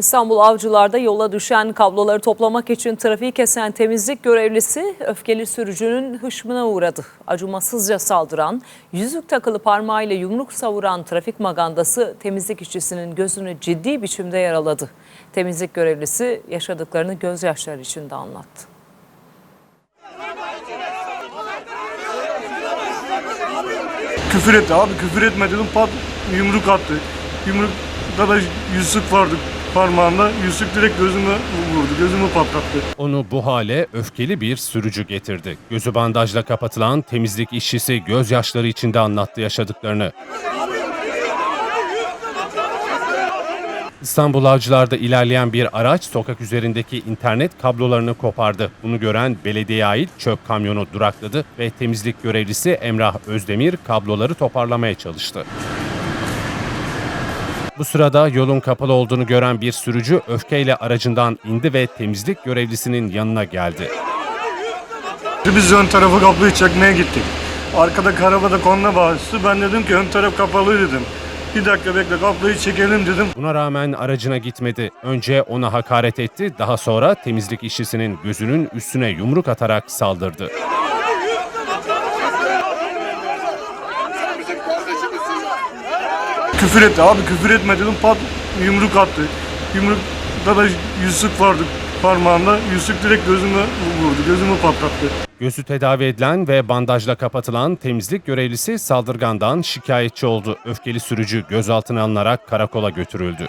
İstanbul Avcılar'da yola düşen kabloları toplamak için trafiği kesen temizlik görevlisi öfkeli sürücünün hışmına uğradı. Acımasızca saldıran, yüzük takılı parmağıyla yumruk savuran trafik magandası temizlik işçisinin gözünü ciddi biçimde yaraladı. Temizlik görevlisi yaşadıklarını gözyaşları içinde anlattı. Küfür etti abi küfür etme dedim pat yumruk attı. Yumrukta da yüzük vardı parmağında. Yüzük direkt gözüme vurdu. Gözümü patlattı. Onu bu hale öfkeli bir sürücü getirdi. Gözü bandajla kapatılan temizlik işçisi gözyaşları içinde anlattı yaşadıklarını. İstanbul Avcılar'da ilerleyen bir araç sokak üzerindeki internet kablolarını kopardı. Bunu gören belediyeye ait çöp kamyonu durakladı ve temizlik görevlisi Emrah Özdemir kabloları toparlamaya çalıştı. Bu sırada yolun kapalı olduğunu gören bir sürücü öfkeyle aracından indi ve temizlik görevlisinin yanına geldi. Biz ön tarafı kapıyı çekmeye gittik. Arkada arabada konuna bağlısı. Ben dedim ki ön taraf kapalı dedim. Bir dakika bekle kapıyı çekelim dedim. Buna rağmen aracına gitmedi. Önce ona hakaret etti, daha sonra temizlik işçisinin gözünün üstüne yumruk atarak saldırdı. Küfür etti abi küfür etme dedim pat yumruk attı. Yumrukta da yüzük vardı parmağında. Yüzük direkt gözüme vurdu. Gözümü patlattı. Gözü tedavi edilen ve bandajla kapatılan temizlik görevlisi saldırgandan şikayetçi oldu. Öfkeli sürücü gözaltına alınarak karakola götürüldü.